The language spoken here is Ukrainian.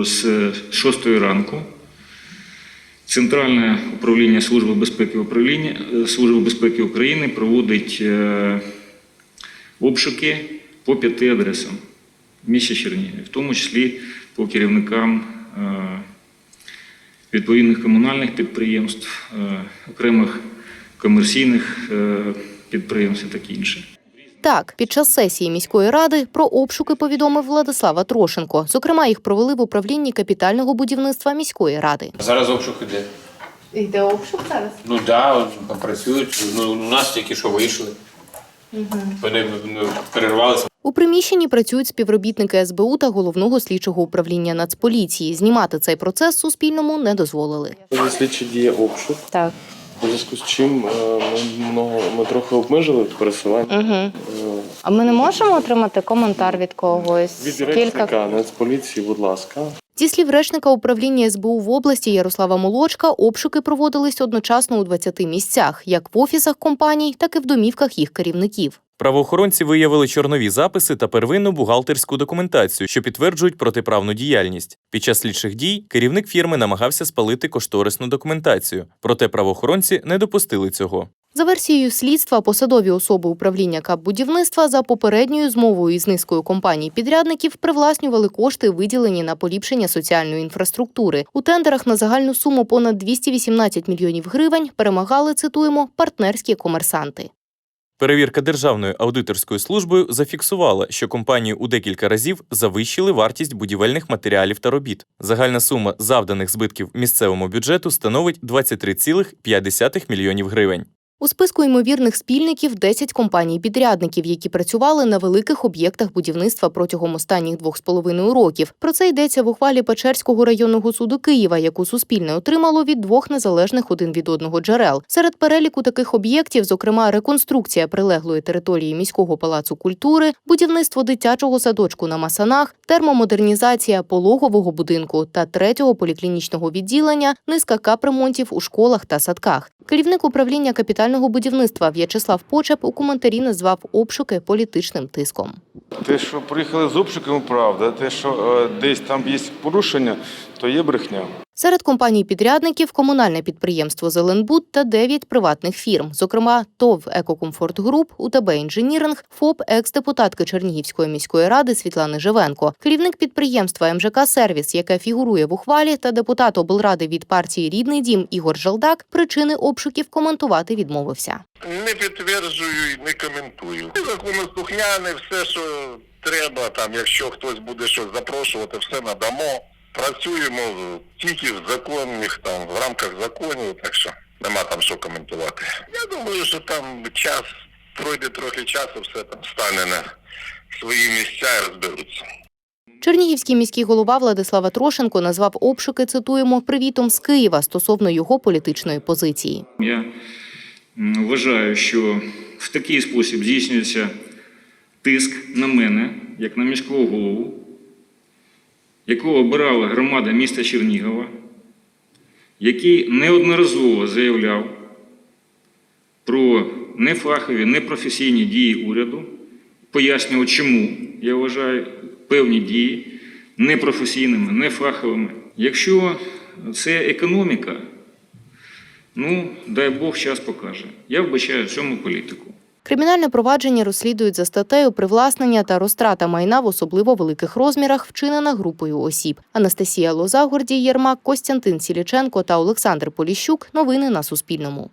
З 6 ранку Центральне управління Служби безпеки управління е, Служби безпеки України проводить е, обшуки по п'яти адресам в місті Чернігові, в тому числі по керівникам е, відповідних комунальних підприємств, е, окремих комерційних е, підприємств і таке інше. Так, під час сесії міської ради про обшуки повідомив Владислава Трошенко. Зокрема, їх провели в управлінні капітального будівництва міської ради. Зараз обшук іде. Йде обшук зараз? Ну так, да, працюють. Ну, у нас тільки що вийшли. Вони ну, перервалися. У приміщенні працюють співробітники СБУ та головного слідчого управління Нацполіції. Знімати цей процес Суспільному не дозволили. Слідчі діє обшук, Так. У зв'язку з чим е, ми, много, ми трохи обмежили пересування. Угу. А ми не можемо отримати коментар від когось? Від речника Нацполіції, будь ласка. Зі слів речника управління СБУ в області Ярослава Молочка, обшуки проводились одночасно у 20 місцях, як в офісах компаній, так і в домівках їх керівників. Правоохоронці виявили чорнові записи та первинну бухгалтерську документацію, що підтверджують протиправну діяльність. Під час слідчих дій керівник фірми намагався спалити кошторисну документацію, проте правоохоронці не допустили цього. За версією слідства, посадові особи управління капбудівництва за попередньою змовою із низкою компаній-підрядників привласнювали кошти, виділені на поліпшення соціальної інфраструктури. У тендерах на загальну суму понад 218 мільйонів гривень перемагали, цитуємо, партнерські комерсанти. Перевірка Державною аудиторською службою зафіксувала, що компанії у декілька разів завищили вартість будівельних матеріалів та робіт. Загальна сума завданих збитків місцевому бюджету становить 23,5 мільйонів гривень. У списку ймовірних спільників 10 компаній-підрядників, які працювали на великих об'єктах будівництва протягом останніх двох з половиною років. Про це йдеться в ухвалі Печерського районного суду Києва, яку Суспільне отримало від двох незалежних один від одного джерел. Серед переліку таких об'єктів, зокрема, реконструкція прилеглої території міського палацу культури, будівництво дитячого садочку на Масанах, термомодернізація пологового будинку та третього поліклінічного відділення, низка капремонтів у школах та садках. Керівник управління капітального будівництва В'ячеслав Почеп у коментарі назвав обшуки політичним тиском. Те, що приїхали з обшуками, правда. Те, що е, десь там є порушення, то є брехня. Серед компаній-підрядників комунальне підприємство Зеленбуд та дев'ять приватних фірм, зокрема ТОВ «Екокомфорт Груп», УТБ «Інженіринг», ФОП екс-депутатки Чернігівської міської ради Світлани Живенко, керівник підприємства МЖК «Сервіс», яке фігурує в ухвалі, та депутат облради від партії «Рідний дім» Ігор Жалдак причини обшуків коментувати відмовився. Не підтверджую і не коментую. Законослухняне, все, що треба, там, якщо хтось буде щось запрошувати, все надамо. Працюємо тільки в законних, там, в рамках законів, так що нема там що коментувати. Я думаю, що там час, пройде трохи часу, все там стане на свої місця і розберуться. Чернігівський міський голова Владислава Трошенко назвав обшуки, цитуємо, привітом з Києва стосовно його політичної позиції. Я вважаю, що в такий спосіб здійснюється тиск на мене, як на міського голову, якого обирала громада міста Чернігова, який неодноразово заявляв про нефахові, непрофесійні дії уряду, пояснював, чому я вважаю певні дії непрофесійними, нефаховими. Якщо це економіка, Ну, дай Бог, час покаже. Я вбачаю в цьому політику. Кримінальне провадження розслідують за статтею привласнення та розтрата майна в особливо великих розмірах, вчинена групою осіб. Анастасія Лозагорді, Єрмак, Костянтин Сіліченко та Олександр Поліщук. Новини на Суспільному.